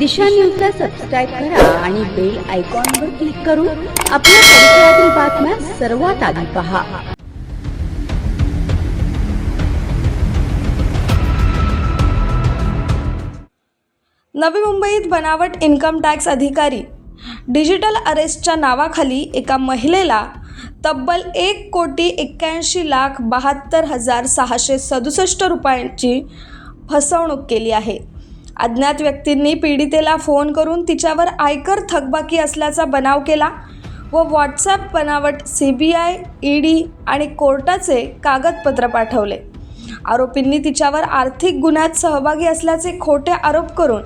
दिशा न्यूजला सबस्क्राईब करा आणि बेल आयकॉनवर क्लिक करून आपल्या परिसरातील बातम्या सर्वात आधी पहा. नवी मुंबईत बनावट इन्कम टॅक्स अधिकारी डिजिटल अरेस्टच्या नावाखाली एका महिलेला तब्बल एक कोटी एक्क्याऐंशी लाख बहात्तर हजार सहाशे सदुसष्ट रुपयांची फसवणूक केली आहे. अज्ञात व्यक्तींनी पीडितेला फोन करून तिच्यावर आयकर थकबाकी असल्याचा बनाव केला व व्हॉट्सॲप बनावट C B I E D आणि कोर्टाचे कागदपत्र पाठवले. आरोपींनी तिच्यावर आर्थिक गुन्ह्यात सहभागी असल्याचे खोटे आरोप करून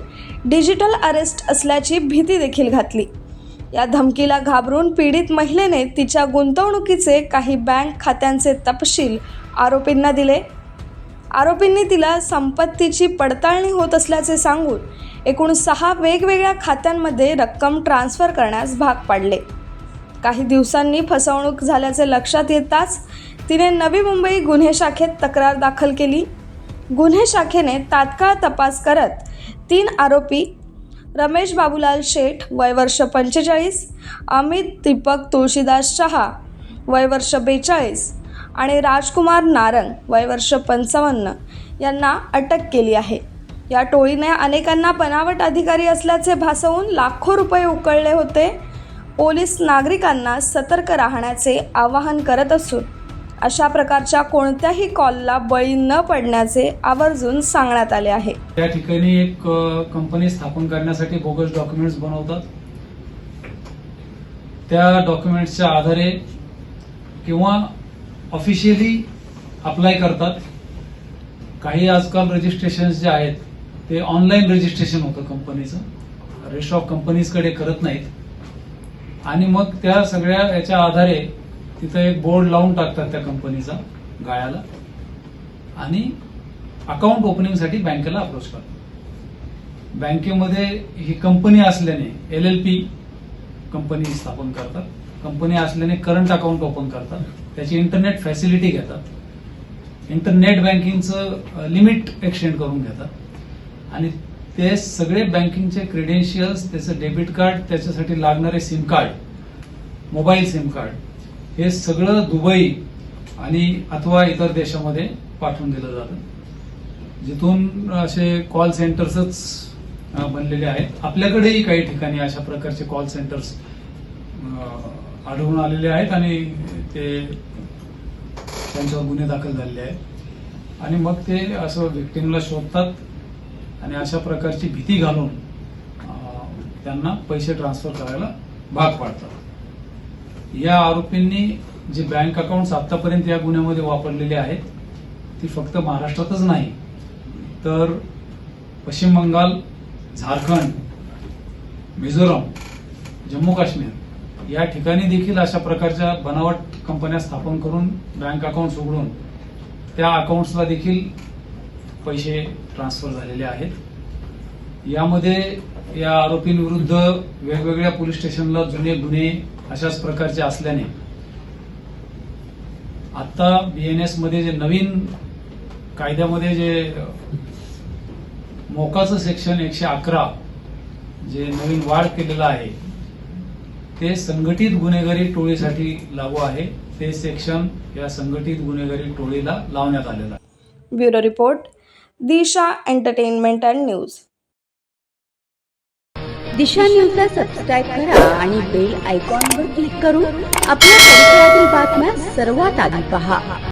डिजिटल अरेस्ट असल्याची भीती देखील घातली. या धमकीला घाबरून पीडित महिलेने तिच्या गुंतवणुकीचे काही बँक खात्यांचे तपशील आरोपींना दिले. आरोपींनी तिला संपत्तीची पडताळणी होत असल्याचे सांगून एकूण सहा वेगवेगळ्या खात्यांमध्ये रक्कम ट्रान्स्फर करण्यास भाग पाडले. काही दिवसांनी फसवणूक झाल्याचे लक्षात येताच तिने नवी मुंबई गुन्हे शाखेत तक्रार दाखल केली. गुन्हे शाखेने तात्काळ तपास करत तीन आरोपी रमेश बाबूलाल शेठ वय वर्ष पंचेचाळीस अमित दीपक तुळशीदास शहा वय वर्ष बेचाळीस आणि राजकुमार नारंग वय वर्ष पंचावन्न यांना अटक केली आहे. या टोळीने अनेकांना बनावट अधिकारी असल्याचे भासवून लाखो रुपये उकळले होते. पोलीस नागरिकांना सतर्क राहण्याचे आवाहन करत असून अशा प्रकारच्या कोणत्याही कॉलला बळी न पडण्याचे आवर्जून सांगण्यात आले आहे. त्या ठिकाणी एक कंपनी स्थापन करण्यासाठी बोगस डॉक्युमेंट्स बनवतात. त्या डॉक्युमेंट्सच्या आधारे किंवा ऑफिशियली अप्लाय करतात. काही आजकाल रजिस्ट्रेशन जे आहेत ते ऑनलाईन रजिस्ट्रेशन होतं कंपनीचं रजिस्टर ऑफ कंपनीजकडे करत नाहीत. आणि मग त्या सगळ्या याच्या आधारे तिथं एक बोर्ड लावून टाकतात त्या कंपनीचा गाळ्याला. आणि अकाउंट ओपनिंगसाठी बँकेला अप्रोच करतात. बँकेमध्ये ही कंपनी असल्याने एल एल पी कंपनी स्थापन करतात. कंपनी असल्याने करंट अकाउंट ओपन करतात. त्याची इंटरनेट फॅसिलिटी घेतात. इंटरनेट बँकिंगचं लिमिट एक्सटेंड करून घेतात. आणि ते सगळे बँकिंगचे क्रेडेन्शियल्स त्याचं डेबिट कार्ड त्याच्यासाठी लागणारे SIM card mobile SIM card हे सगळं दुबई आणि अथवा इतर देशामध्ये पाठवून दिलं जातं. जिथून असे कॉल सेंटर्सच बनलेले आहेत. आपल्याकडेही काही ठिकाणी अशा प्रकारचे कॉल सेंटर्स आढळून आलेले आहेत आणि ते त्यांच्यावर गुन्हे दाखल झालेले आहेत. आणि मग ते असं व्यक्तींना शोधतात आणि अशा प्रकारची भीती घालून त्यांना पैसे ट्रान्सफर करायला भाग पाडतात. या आरोपींनी जे बँक अकाउंट्स आतापर्यंत या गुन्ह्यामध्ये वापरलेले आहेत ती फक्त महाराष्ट्रातच नाही तर पश्चिम बंगाल झारखंड मिझोराम जम्मू काश्मीर या ठिकाणी देखील अशा प्रकारच्या बनावट कंपन्या स्थापन करून बँक अकाउंट्स उघडून त्या अकाउंट्सला देखील पैसे ट्रान्सफर झालेले आहेत. यामध्ये या आरोपींविरुद्ध वेगवेगळ्या पोलीस स्टेशनला जुने गुन्हे अशाच प्रकारचे असल्याने आता बीएनएसमध्ये जे नवीन कायद्यामध्ये जे मोकाचं सेक्शन एकशे अकरा जे नवीन वाढ केलेलं आहे ते संघटित गुन्हेगारी टोळीसाठी लागू आहे. ते सेक्शन या संघटित गुन्हेगारी टोळीला लावण्यात आलेलं आहे. Bureau report Disha entertainment and news. Disha न्यूजला सबस्क्राईब करा आणि बेल आयकॉनवर क्लिक करून आपल्या परिसरातील बातम्या सर्वात आधी पहा.